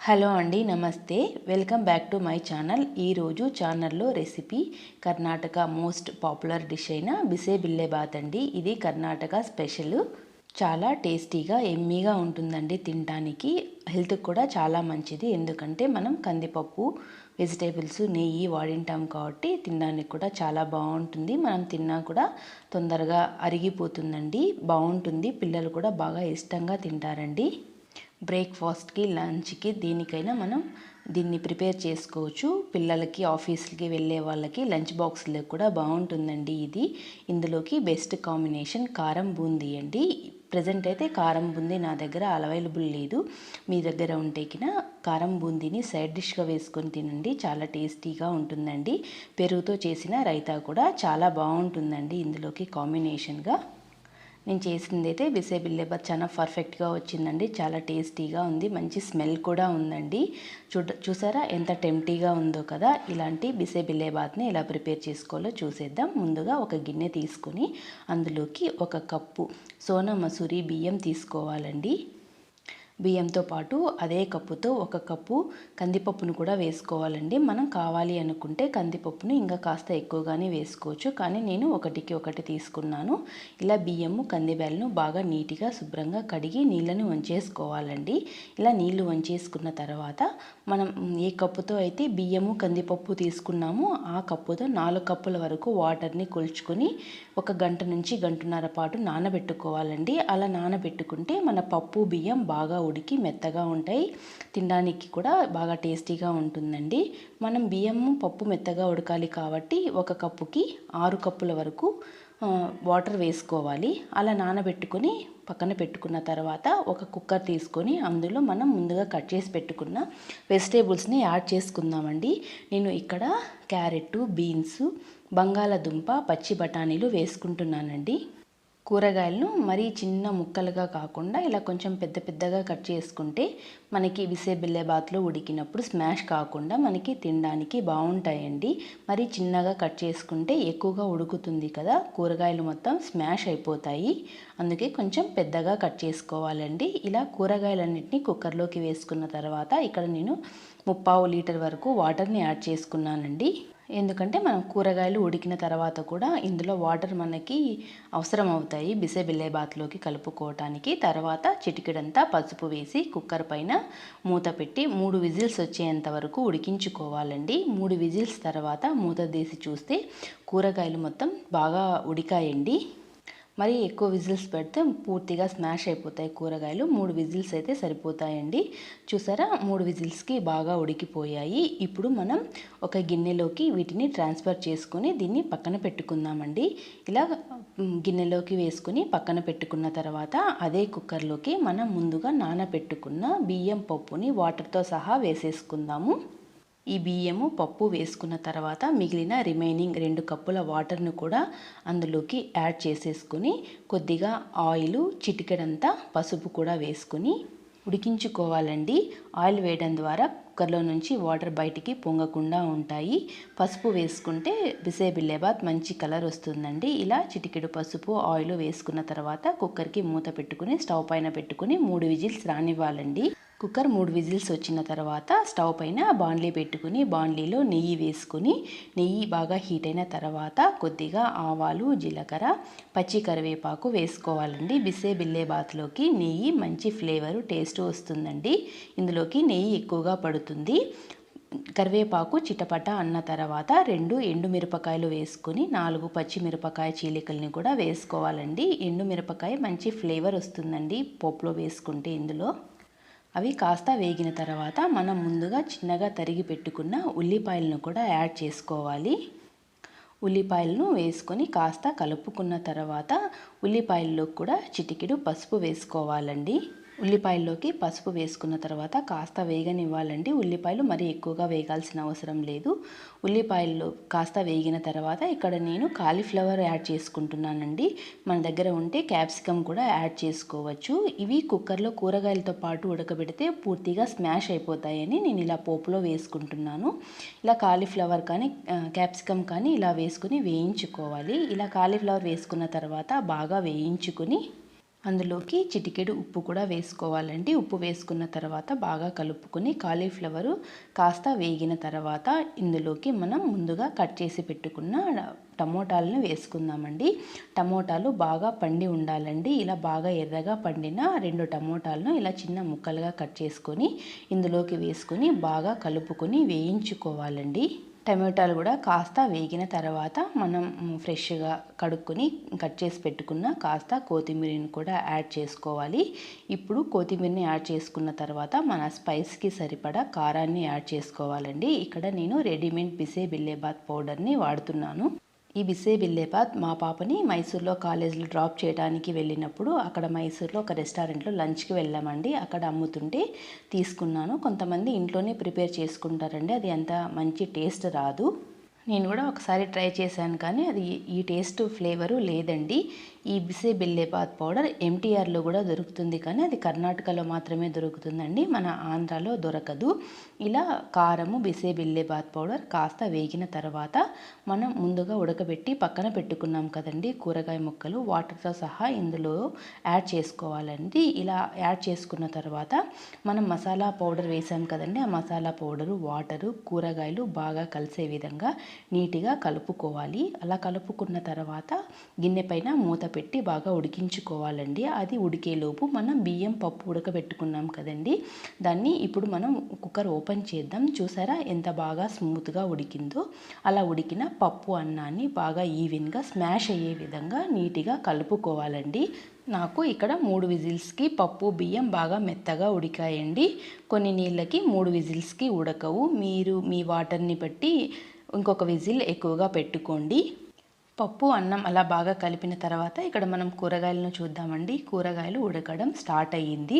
Hello అండి నమస్తే. Welcome back to my channel. ఈరోజు ఛానల్లో recipe Karnataka most popular dish అయిన బిసే బిల్లెబాత్ అండి. ఇది కర్ణాటక స్పెషల్. చాలా టేస్టీగా ఎమ్మీగా ఉంటుందండి తినడానికి హెల్త్కి కూడా చాలా మంచిది. ఎందుకంటే మనం కందిపప్పు వెజిటేబుల్స్ నెయ్యి వాడింటాం కాబట్టి తినడానికి కూడా చాలా బాగుంటుంది. మనం తిన్నా కూడా తొందరగా అరిగిపోతుందండి. బాగుంటుంది. పిల్లలు కూడా బాగా ఇష్టంగా తింటారండి. బ్రేక్ఫాస్ట్కి లంచ్కి దేనికైనా మనం దీన్ని ప్రిపేర్ చేసుకోవచ్చు. పిల్లలకి ఆఫీస్కి వెళ్ళే వాళ్ళకి లంచ్ బాక్స్లో కూడా బాగుంటుందండి ఇది. ఇందులోకి బెస్ట్ కాంబినేషన్ కారం బూందీ అండి. ప్రజెంట్ అయితే కారం బూందీ నా దగ్గర అవైలబుల్ లేదు. మీ దగ్గర ఉంటేకిన కారం బూందీని సైడ్ డిష్గా వేసుకొని తినండి. చాలా టేస్టీగా ఉంటుందండి. పెరుగుతో చేసిన రైతా కూడా చాలా బాగుంటుందండి ఇందులోకి కాంబినేషన్గా. నేను చేసింది అయితే విసే బిల్లెబాత్ చాలా పర్ఫెక్ట్గా వచ్చిందండి. చాలా టేస్టీగా ఉంది. మంచి స్మెల్ కూడా ఉందండి. చూసారా? ఎంత టెంప్టీగా ఉందో కదా! ఇలాంటి బిసే బిల్లేబాత్ని ఎలా ప్రిపేర్ చేసుకోవాలో చూసేద్దాం. ముందుగా ఒక గిన్నె తీసుకొని అందులోకి ఒక కప్పు సోనా మసూరి బియ్యం తీసుకోవాలండి. బియ్యంతో పాటు అదే కప్పుతో ఒక కప్పు కందిపప్పును కూడా వేసుకోవాలండి. మనం కావాలి అనుకుంటే కందిపప్పును ఇంకా కాస్త ఎక్కువగానే వేసుకోవచ్చు. కానీ నేను ఒకటికి ఒకటి తీసుకున్నాను. ఇలా బియ్యము కందిబ్యాలను బాగా నీట్గా శుభ్రంగా కడిగి నీళ్ళని వంచేసుకోవాలండి. ఇలా నీళ్ళు వంచేసుకున్న తర్వాత మనం ఏ కప్పుతో అయితే బియ్యము కందిపప్పు తీసుకున్నామో ఆ కప్పుతో నాలుగు కప్పుల వరకు వాటర్ని కొల్చుకుని ఒక గంట నుంచి గంటన్నర పాటు నానబెట్టుకోవాలండి. అలా నానబెట్టుకుంటే మన పప్పు బియ్యం బాగా ఉడికి మెత్తగా ఉంటాయి. తినడానికి కూడా బాగా టేస్టీగా ఉంటుందండి. మనం బియ్యం పప్పు మెత్తగా ఉడకాలి కాబట్టి ఒక కప్పుకి ఆరు కప్పుల వరకు వాటర్ వేసుకోవాలి. అలా నానబెట్టుకొని పక్కన పెట్టుకున్న తర్వాత ఒక కుక్కర్ తీసుకొని అందులో మనం ముందుగా కట్ చేసి పెట్టుకున్న వెజిటేబుల్స్ని యాడ్ చేసుకుందామండి. నేను ఇక్కడ క్యారెట్ బీన్స్ బంగాళదుంప పచ్చి బఠానీలు వేసుకుంటున్నానండి. కూరగాయలను మరీ చిన్న ముక్కలుగా కాకుండా ఇలా కొంచెం పెద్ద పెద్దగా కట్ చేసుకుంటే మనకి విసే బిల్లెబాత్లో ఉడికినప్పుడు స్మాష్ కాకుండా మనకి తినడానికి బాగుంటాయండి. మరి చిన్నగా కట్ చేసుకుంటే ఎక్కువగా ఉడుకుతుంది కదా కూరగాయలు మొత్తం స్మాష్ అయిపోతాయి. అందుకే కొంచెం పెద్దగా కట్ చేసుకోవాలండి. ఇలా కూరగాయలన్నింటినీ కుక్కర్లోకి వేసుకున్న తర్వాత ఇక్కడ నేను ముప్పావు లీటర్ వరకు వాటర్ని యాడ్ చేసుకున్నానండి. ఎందుకంటే మనం కూరగాయలు ఉడికిన తర్వాత కూడా ఇందులో వాటర్ మనకి అవసరం అవుతాయి. బిసే బిల్లెబాత్లోకి కలుపుకోవటానికి. తర్వాత చిటికెడంతా పసుపు వేసి కుక్కర్ పైన మూత పెట్టి మూడు విజిల్స్ వచ్చేంత వరకు ఉడికించుకోవాలండి. మూడు విజిల్స్ తర్వాత మూత తీసి చూస్తే కూరగాయలు మొత్తం బాగా ఉడికాయండి. మరి ఎక్కువ విజిల్స్ పెడితే పూర్తిగా స్మాష్ అయిపోతాయి కూరగాయలు. మూడు విజిల్స్ అయితే సరిపోతాయండి. చూసారా? మూడు విజిల్స్కి బాగా ఉడికిపోయాయి. ఇప్పుడు మనం ఒక గిన్నెలోకి వీటిని ట్రాన్స్ఫర్ చేసుకుని దీన్ని పక్కన పెట్టుకుందామండి. ఇలా గిన్నెలోకి వేసుకుని పక్కన పెట్టుకున్న తర్వాత అదే కుక్కర్లోకి మనం ముందుగా నానబెట్టుకున్న బియ్యం పప్పుని వాటర్తో సహా వేసేసుకుందాము. ఈ బియ్యము పప్పు వేసుకున్న తర్వాత మిగిలిన రిమైనింగ్ రెండు కప్పుల వాటర్ను కూడా అందులోకి యాడ్ చేసేసుకుని కొద్దిగా ఆయిల్ చిటికెడంతా పసుపు కూడా వేసుకుని ఉడికించుకోవాలండి. ఆయిల్ వేయడం ద్వారా కుక్కర్లో నుంచి వాటర్ బయటికి పొంగకుండా ఉంటాయి. పసుపు వేసుకుంటే బిసేబిల్లేబాత్ మంచి కలర్ వస్తుందండి. ఇలా చిటికెడు పసుపు ఆయిల్ వేసుకున్న తర్వాత కుక్కర్కి మూత పెట్టుకుని స్టవ్ పైన పెట్టుకుని మూడు విజిల్స్ రానివ్వాలండి. కుక్కర్ మూడు విజిల్స్ వచ్చిన తర్వాత స్టవ్ పైన బాండ్లీ పెట్టుకుని బాండ్లీలో నెయ్యి వేసుకుని నెయ్యి బాగా హీట్ అయిన తర్వాత కొద్దిగా ఆవాలు జీలకర్ర పచ్చి కరివేపాకు వేసుకోవాలండి. బిసే బిల్లే బాత్లోకి నెయ్యి మంచి ఫ్లేవరు టేస్ట్ వస్తుందండి. ఇందులోకి నెయ్యి ఎక్కువగా పడుతుంది. కరివేపాకు చిటపట అన్న తర్వాత రెండు ఎండు మిరపకాయలు వేసుకొని నాలుగు పచ్చిమిరపకాయ చీలికల్ని కూడా వేసుకోవాలండి. ఎండు మిరపకాయ మంచి ఫ్లేవర్ వస్తుందండి పోపులో వేసుకుంటే ఇందులో. అవి కాస్త వేగిన తర్వాత మనం ముందుగా చిన్నగా తరిగి పెట్టుకున్న ఉల్లిపాయలను కూడా యాడ్ చేసుకోవాలి. ఉల్లిపాయలను వేసుకొని కాస్త కలుపుకున్న తర్వాత ఉల్లిపాయల్లో కూడా చిటికెడు పసుపు వేసుకోవాలండి. ఉల్లిపాయల్లోకి పసుపు వేసుకున్న తర్వాత కాస్త వేగనివ్వాలండి. ఉల్లిపాయలు మరీ ఎక్కువగా వేగాల్సిన అవసరం లేదు. ఉల్లిపాయలు కాస్త వేగిన తర్వాత ఇక్కడ నేను కాలీఫ్లవర్ యాడ్ చేసుకుంటున్నానండి. మన దగ్గర ఉంటే క్యాప్సికమ్ కూడా యాడ్ చేసుకోవచ్చు. ఇవి కుక్కర్లో కూరగాయలతో పాటు ఉడకబెడితే పూర్తిగా స్మాష్ అయిపోతాయని నేను ఇలా పోపులో వేసుకుంటున్నాను. ఇలా కాలీఫ్లవర్ కానీ క్యాప్సికమ్ కానీ ఇలా వేసుకుని వేయించుకోవాలి. ఇలా కాలీఫ్లవర్ వేసుకున్న తర్వాత బాగా వేయించుకుని అందులోకి చిటికెడు ఉప్పు కూడా వేసుకోవాలండి. ఉప్పు వేసుకున్న తర్వాత బాగా కలుపుకొని కాలీఫ్లవరు కాస్త వేగిన తర్వాత ఇందులోకి మనం ముందుగా కట్ చేసి పెట్టుకున్న టమోటాలను వేసుకుందామండి. టమోటాలు బాగా పండి ఉండాలండి. ఇలా బాగా ఎర్రగా పండిన రెండు టమోటాలను ఇలా చిన్న ముక్కలుగా కట్ చేసుకొని ఇందులోకి వేసుకొని బాగా కలుపుకొని వేయించుకోవాలండి. టమాటాలు కూడా కాస్త వేగిన తర్వాత మనం ఫ్రెష్గా కడుక్కొని కట్ చేసి పెట్టుకున్న కాస్త కొత్తిమీరని కూడా యాడ్ చేసుకోవాలి. ఇప్పుడు కొత్తిమీరని యాడ్ చేసుకున్న తర్వాత మన స్పైస్కి సరిపడా కారాన్ని యాడ్ చేసుకోవాలండి. ఇక్కడ నేను రెడీమేడ్ బిసే బిల్లేబాత్ పౌడర్ని వాడుతున్నాను. ఈ బిసే బిల్లేపాత్ మా పాపని మైసూర్లో కాలేజీలో డ్రాప్ చేయడానికి వెళ్ళినప్పుడు అక్కడ మైసూర్లో ఒక రెస్టారెంట్లో లంచ్కి వెళ్ళామండి. అక్కడ అమ్ముతుంటే తీసుకున్నాను. కొంతమంది ఇంట్లోనే ప్రిపేర్ చేసుకుంటారండి. అది అంత మంచి టేస్ట్ రాదు. నేను కూడా ఒకసారి ట్రై చేశాను కానీ అది ఈ టేస్ట్ ఫ్లేవరు లేదండి. ఈ బిసే బిల్లేబాత్ పౌడర్ ఎంటీఆర్లో కూడా దొరుకుతుంది కానీ అది కర్ణాటకలో మాత్రమే దొరుకుతుందండి. మన ఆంధ్రాలో దొరకదు. ఇలా కారము బిసే బిల్లేబాత్ పౌడర్ కాస్త వేగిన తర్వాత మనం ముందుగా ఉడకబెట్టి పక్కన పెట్టుకున్నాం కదండి కూరగాయ ముక్కలు. వాటర్తో సహా ఇందులో యాడ్ చేసుకోవాలండి. ఇలా యాడ్ చేసుకున్న తర్వాత మనం మసాలా పౌడర్ వేసాం కదండి. ఆ మసాలా పౌడరు వాటరు కూరగాయలు బాగా కలిసే విధంగా నీట్గా కలుపుకోవాలి. అలా కలుపుకున్న తర్వాత గిన్నె పైన మూత పెట్టి బాగా ఉడికించుకోవాలండి. అది ఉడికేలోపు మనం బియ్యం పప్పు ఉడకబెట్టుకున్నాం కదండి. దాన్ని ఇప్పుడు మనం కుక్కర్ ఓపెన్ చేద్దాం. చూసారా ఎంత బాగా స్మూత్గా ఉడికిందో. అలా ఉడికిన పప్పు అన్నాన్ని బాగా ఈవెన్గా స్మాష్ అయ్యే విధంగా నీట్గా కలుపుకోవాలండి. నాకు ఇక్కడ మూడు విజిల్స్కి పప్పు బియ్యం బాగా మెత్తగా ఉడికాయండి. కొన్ని నీళ్ళకి మూడు విజిల్స్కి ఉడకవు. మీరు మీ వాటర్ని బట్టి ఇంకొక విజిల్ ఎక్కువగా పెట్టుకోండి. పప్పు అన్నం అలా బాగా కలిపిన తర్వాత ఇక్కడ మనం కూరగాయలను చూద్దామండి. కూరగాయలు ఉడకడం స్టార్ట్ అయ్యింది.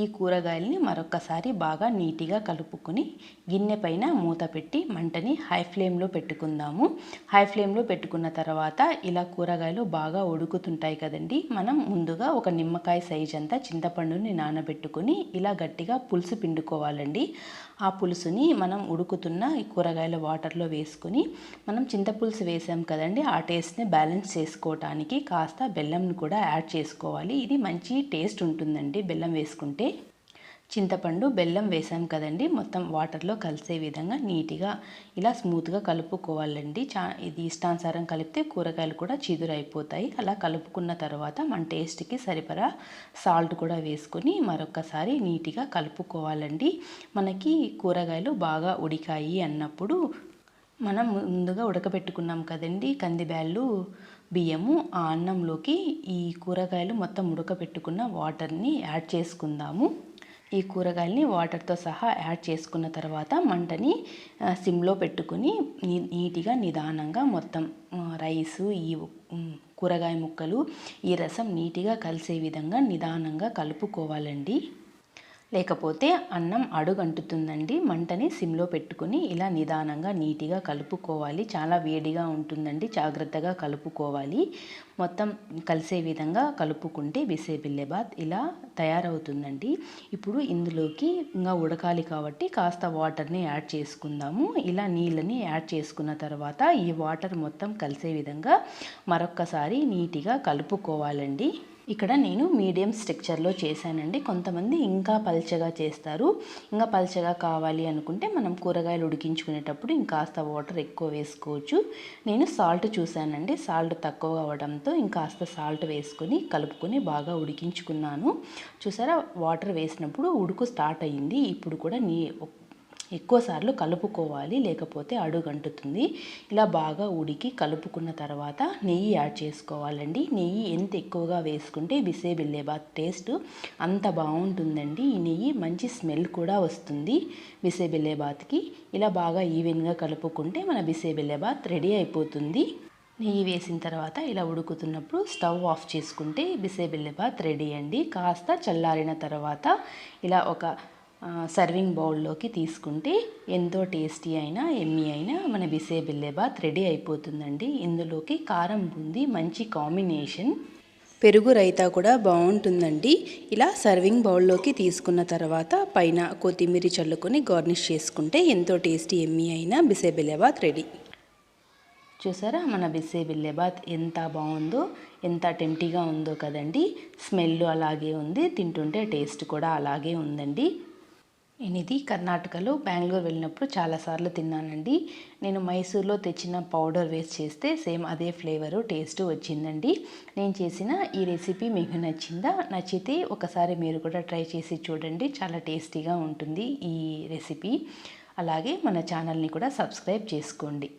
ఈ కూరగాయలని మరొకసారి బాగా నీట్గా కలుపుకొని గిన్నె పైన మూత పెట్టి మంటని హై ఫ్లేమ్లో పెట్టుకుందాము. హై ఫ్లేమ్లో పెట్టుకున్న తర్వాత ఇలా కూరగాయలు బాగా ఉడుకుతుంటాయి కదండి. మనం ముందుగా ఒక నిమ్మకాయ సైజ్ అంతా చింతపండుని నానబెట్టుకొని ఇలా గట్టిగా పులుసు పిండుకోవాలండి. ఆ పులుసుని మనం ఉడుకుతున్న ఈ కూరగాయల వాటర్లో వేసుకొని మనం చింతపులుసు వేసాం కదండి. ఆ టేస్ట్ని బ్యాలెన్స్ చేసుకోవటానికి కాస్త బెల్లంని కూడా యాడ్ చేసుకోవాలి. ఇది మంచి టేస్ట్ ఉంటుందండి బెల్లం వేసుకుంటే. చింతపండు బెల్లం వేసాం కదండి. మొత్తం వాటర్లో కలిసే విధంగా నీట్గా ఇలా స్మూత్గా కలుపుకోవాలండి. చా ఇది ఇష్టానుసారం కలిపితే కూరగాయలు కూడా చిదురైపోతాయి. అలా కలుపుకున్న తర్వాత మన టేస్ట్కి సరిపడా సాల్ట్ కూడా వేసుకొని మరొకసారి నీట్గా కలుపుకోవాలండి. మనకి కూరగాయలు బాగా ఉడికాయి అన్నప్పుడు మనం ముందుగా ఉడకబెట్టుకున్నాం కదండి కందిబ్యాళ్ళు బియ్యము ఆ అన్నంలోకి ఈ కూరగాయలు మొత్తం ఉడకబెట్టుకున్న వాటర్ని యాడ్ చేసుకుందాము. ఈ కూరగాయలని వాటర్తో సహా యాడ్ చేసుకున్న తర్వాత మంటని సిమ్లో పెట్టుకుని నీట్గా నిదానంగా మొత్తం రైసు ఈ కూరగాయ ముక్కలు ఈ రసం నీట్గా కలిసే విధంగా నిదానంగా కలుపుకోవాలండి. లేకపోతే అన్నం అడుగంటుతుందండి. మంటని సిమ్లో పెట్టుకుని ఇలా నిదానంగా నీట్గా కలుపుకోవాలి. చాలా వేడిగా ఉంటుందండి. జాగ్రత్తగా కలుపుకోవాలి. మొత్తం కలిసే విధంగా కలుపుకుంటే బిసేబిల్లెబాత్ ఇలా తయారవుతుందండి. ఇప్పుడు ఇందులోకి ఇంకా ఉడకాలి కాబట్టి కాస్త వాటర్ని యాడ్ చేసుకుందాము. ఇలా నీళ్ళని యాడ్ చేసుకున్న తర్వాత ఈ వాటర్ మొత్తం కలిసే విధంగా మరొక్కసారి నీట్గా కలుపుకోవాలండి. ఇక్కడ నేను మీడియం స్ట్రక్చర్లో చేశానండి. కొంతమంది ఇంకా పల్చగా చేస్తారు. ఇంకా పల్చగా కావాలి అనుకుంటే మనం కూరగాయలు ఉడికించుకునేటప్పుడు ఇంకాస్త వాటర్ ఎక్కువ వేసుకోవచ్చు. నేను సాల్ట్ చూశానండి. సాల్ట్ తక్కువ అవ్వడంతో ఇంకాస్త సాల్ట్ వేసుకొని కలుపుకొని బాగా ఉడికించుకున్నాను. చూసారా? వాటర్ వేసినప్పుడు ఉడుకు స్టార్ట్ అయ్యింది. ఇప్పుడు కూడా నీ ఎక్కువసార్లు కలుపుకోవాలి లేకపోతే అడుగంటుతుంది. ఇలా బాగా ఉడికి కలుపుకున్న తర్వాత నెయ్యి యాడ్ చేసుకోవాలండి. నెయ్యి ఎంత ఎక్కువగా వేసుకుంటే బిసే బిల్లేబాత్ టేస్ట్ అంత బాగుంటుందండి. ఈ నెయ్యి మంచి స్మెల్ కూడా వస్తుంది బిసే బిల్లేబాత్కి ఇలా బాగా ఈవెన్గా కలుపుకుంటే మన బిసే బిల్లేబాత్ రెడీ అయిపోతుంది. నెయ్యి వేసిన తర్వాత ఇలా ఉడుకుతున్నప్పుడు స్టవ్ ఆఫ్ చేసుకుంటే బిసే బిల్లెబాత్ రెడీ అండి. కాస్త చల్లారిన తర్వాత ఇలా ఒక సర్వింగ్ బౌల్లోకి తీసుకుంటే ఎంతో టేస్టీ అయినా ఎమ్మి అయినా మన బిసే బిల్లెబాత్ రెడీ అయిపోతుందండి. ఇందులోకి కారం బూంది మంచి కాంబినేషన్ పెరుగు రైతా కూడా బాగుంటుందండి. ఇలా సర్వింగ్ బౌల్లోకి తీసుకున్న తర్వాత పైన కొత్తిమీర చల్లుకొని గార్నిష్ చేసుకుంటే ఎంతో టేస్టీ ఎమ్మి అయినా బిసే బిల్లెబాత్ రెడీ. చూసారా మన బిస్సే బిల్లెబాత్ ఎంత బాగుందో ఎంత టెంప్టీగా ఉందో కదండి. స్మెల్ అలాగే ఉంది తింటుంటే టేస్ట్ కూడా అలాగే ఉందండి. నేను ఇది కర్ణాటకలో బెంగళూరు వెళ్ళినప్పుడు చాలాసార్లు తిన్నానండి. నేను మైసూర్లో తెచ్చిన పౌడర్ వేస్ట్ చేస్తే సేమ్ అదే ఫ్లేవరు టేస్ట్ వచ్చిందండి. నేను చేసిన ఈ రెసిపీ మీకు నచ్చిందా? నచ్చితే ఒకసారి మీరు కూడా ట్రై చేసి చూడండి. చాలా టేస్టీగా ఉంటుంది ఈ రెసిపీ. అలాగే మన ఛానల్ని కూడా సబ్స్క్రైబ్ చేసుకోండి.